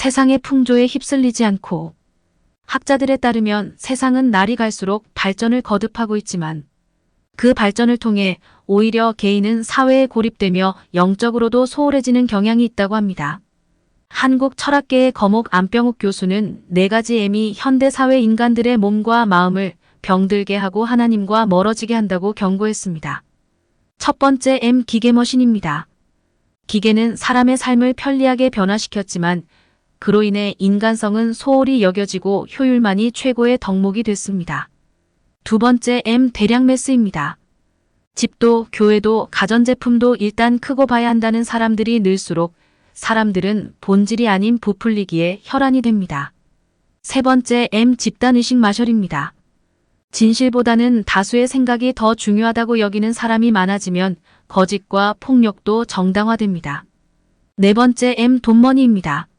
세상의 풍조에 휩쓸리지 않고 학자들에 따르면 세상은 날이 갈수록 발전을 거듭하고 있지만 그 발전을 통해 오히려 개인은 사회에 고립되며 영적으로도 소홀해지는 경향이 있다고 합니다. 한국 철학계의 거목 안병욱 교수는 네 가지 M이 현대사회 인간들의 몸과 마음을 병들게 하고 하나님과 멀어지게 한다고 경고했습니다. 첫 번째 M 기계머신입니다. 기계는 사람의 삶을 편리하게 변화시켰지만 그로 인해 인간성은 소홀히 여겨지고 효율만이 최고의 덕목이 됐습니다. 두 번째 M 대량 매스입니다. 집도 교회도 가전제품도 일단 크고 봐야 한다는 사람들이 늘수록 사람들은 본질이 아닌 부풀리기에 혈안이 됩니다. 세 번째 M 집단의식 마셜입니다. 진실보다는 다수의 생각이 더 중요하다고 여기는 사람이 많아지면 거짓과 폭력도 정당화됩니다. 네 번째 M 돈머니입니다.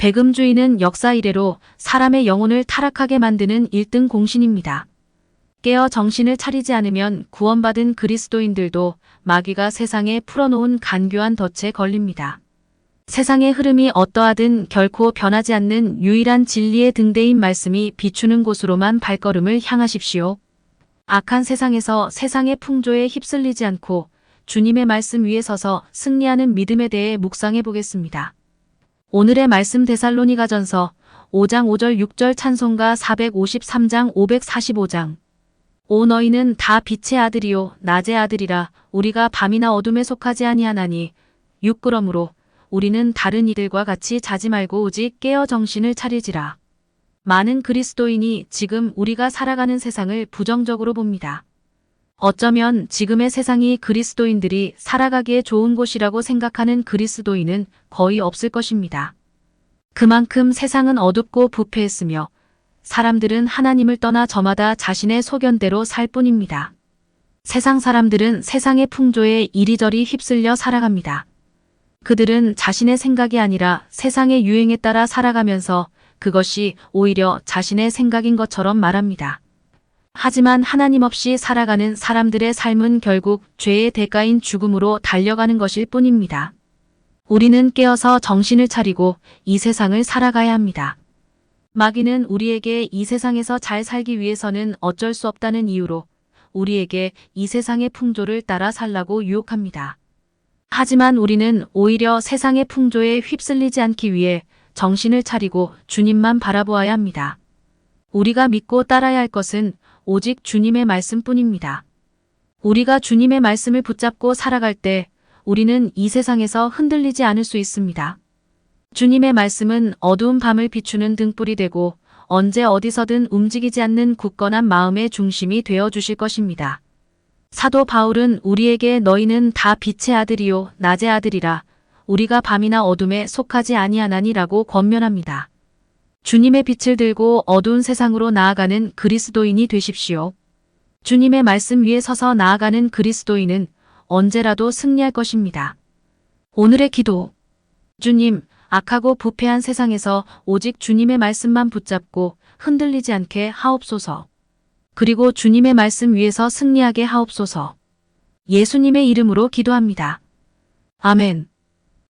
배금주의는 역사 이래로 사람의 영혼을 타락하게 만드는 1등 공신입니다. 깨어 정신을 차리지 않으면 구원받은 그리스도인들도 마귀가 세상에 풀어놓은 간교한 덫에 걸립니다. 세상의 흐름이 어떠하든 결코 변하지 않는 유일한 진리의 등대인 말씀이 비추는 곳으로만 발걸음을 향하십시오. 악한 세상에서 세상의 풍조에 휩쓸리지 않고 주님의 말씀 위에 서서 승리하는 믿음에 대해 묵상해 보겠습니다. 오늘의 말씀 데살로니가전서 5장 5절 6절 찬송가 453장 545장 오 너희는 다 빛의 아들이요 낮의 아들이라 우리가 밤이나 어둠에 속하지 아니하나니 육그러므로 우리는 다른 이들과 같이 자지 말고 오직 깨어 정신을 차리지라. 많은 그리스도인이 지금 우리가 살아가는 세상을 부정적으로 봅니다. 어쩌면 지금의 세상이 그리스도인들이 살아가기에 좋은 곳이라고 생각하는 그리스도인은 거의 없을 것입니다. 그만큼 세상은 어둡고 부패했으며 사람들은 하나님을 떠나 저마다 자신의 소견대로 살 뿐입니다. 세상 사람들은 세상의 풍조에 이리저리 휩쓸려 살아갑니다. 그들은 자신의 생각이 아니라 세상의 유행에 따라 살아가면서 그것이 오히려 자신의 생각인 것처럼 말합니다. 하지만 하나님 없이 살아가는 사람들의 삶은 결국 죄의 대가인 죽음으로 달려가는 것일 뿐입니다. 우리는 깨어서 정신을 차리고 이 세상을 살아가야 합니다. 마귀는 우리에게 이 세상에서 잘 살기 위해서는 어쩔 수 없다는 이유로 우리에게 이 세상의 풍조를 따라 살라고 유혹합니다. 하지만 우리는 오히려 세상의 풍조에 휩쓸리지 않기 위해 정신을 차리고 주님만 바라보아야 합니다. 우리가 믿고 따라야 할 것은 오직 주님의 말씀뿐입니다. 우리가 주님의 말씀을 붙잡고 살아갈 때 우리는 이 세상에서 흔들리지 않을 수 있습니다. 주님의 말씀은 어두운 밤을 비추는 등불이 되고 언제 어디서든 움직이지 않는 굳건한 마음의 중심이 되어 주실 것입니다. 사도 바울은 우리에게 너희는 다 빛의 아들이요 낮의 아들이라 우리가 밤이나 어둠에 속하지 아니하나니라고 권면합니다. 주님의 빛을 들고 어두운 세상으로 나아가는 그리스도인이 되십시오. 주님의 말씀 위에 서서 나아가는 그리스도인은 언제라도 승리할 것입니다. 오늘의 기도. 주님, 악하고 부패한 세상에서 오직 주님의 말씀만 붙잡고 흔들리지 않게 하옵소서. 그리고 주님의 말씀 위에서 승리하게 하옵소서. 예수님의 이름으로 기도합니다. 아멘.